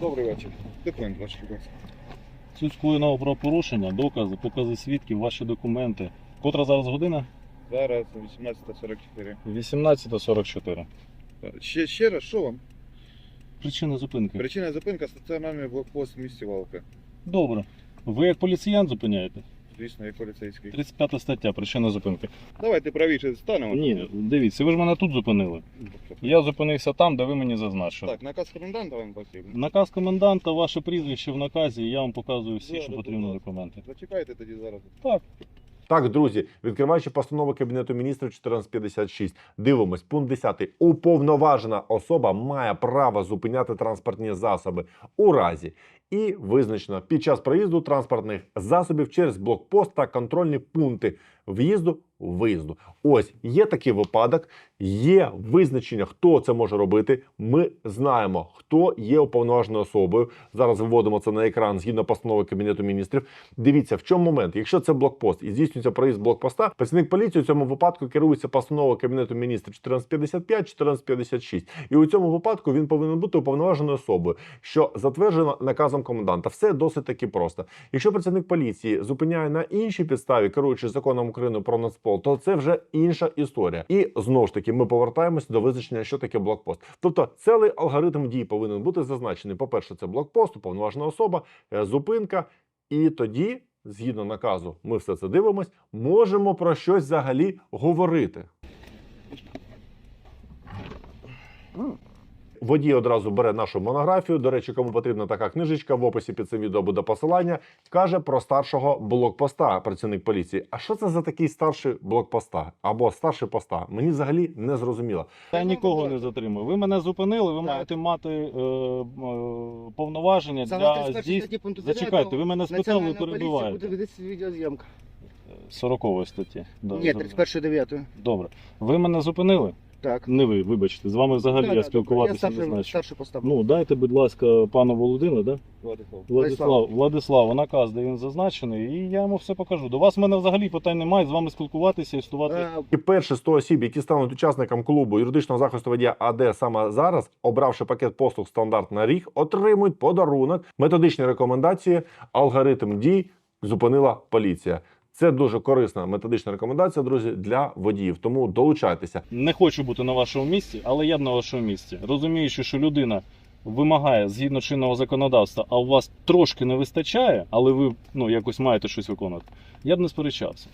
Добрий вечір. Документ ваш, будь ласка. Суть скоєного правопорушення, докази, покази свідків, ваші документи. Котра зараз година? Зараз 18.44. 18.44. Ще, ще раз, що вам? Причина зупинки. Причина зупинка стаціонарний блокпост в місті Валка. Добре. Ви як поліціян зупиняєте? Звісно, як поліцейський. 35 стаття, причина зупинки. Давайте правіше станемо. Ні, дивіться, ви ж мене тут зупинили. Я зупинився там, де ви мені зазначили. Так, наказ коменданта вам потрібен. Наказ коменданта, ваше прізвище в наказі, я вам показую всі, Да, що да, потрібні документи. Зачекайте тоді зараз. Так. Так, друзі, відкриваючи постанову Кабінету міністрів 1456, дивимось, пункт 10. Уповноважена особа має право зупиняти транспортні засоби у разі і визначено під час проїзду транспортних засобів через блокпост та контрольні пункти в'їзду виїзду. Ось є такий випадок, є визначення, хто це може робити. Ми знаємо, хто є уповноваженою особою. Зараз виводимо це на екран згідно постанови Кабінету міністрів. Дивіться, в чому момент. Якщо це блокпост і здійснюється проїзд блокпоста, працівник поліції у цьому випадку керується постановою Кабінету міністрів 1455, 1456. І у цьому випадку він повинен бути уповноваженою особою, що затверджено наказом коменданта. Все досить таки просто. Якщо працівник поліції зупиняє на іншій підставі, керуючись законом України про нацпол, то це вже інша історія. І знову ж таки ми повертаємося до визначення, що таке блокпост. Тобто цілий алгоритм дій повинен бути зазначений. По перше, це блокпост, уповноважена особа, е, зупинка, і тоді. Згідно наказу, ми все це дивимось, можемо про щось взагалі говорити. Водій одразу бере нашу монографію. До речі, кому потрібна така книжечка, в описі під цим відео буде посилання. Каже про старшого блокпоста, працівник поліції. А що це за такий старший блокпоста або старший поста? Мені взагалі не зрозуміло. Я нікого не затримую. Ви мене зупинили, ви Так. маєте мати е, е, повноваження для 31 здійснення пункту Зачекайте, ви мене спитали, ви поліція буде ведеться відеозйомка. 40 статті. Ні, 31 9 Добре. Ви мене зупинили? Так. Не ви, вибачте. З вами взагалі Да, я да, спілкуватися Я не знаю. Ну, дайте, будь ласка, пану Володимиру, да? Владислав. Владислав, Владиславу, наказ, де він зазначений, і я йому все покажу. До вас в мене взагалі питань немає, з вами спілкуватися і стувати. Е, І перші 100 осіб, які стануть учасником клубу юридичного захисту водія АД саме зараз, обравши пакет послуг стандарт на рік, отримують подарунок, методичні рекомендації, алгоритм дій зупинила поліція. Це дуже корисна методична рекомендація, друзі, для водіїв. Тому долучайтеся. Не хочу бути на вашому місці, але я б на вашому місці. Розуміючи, що людина вимагає згідно чинного законодавства, а у вас трошки не вистачає, але ви ну якось маєте щось виконувати. Я б не сперечався.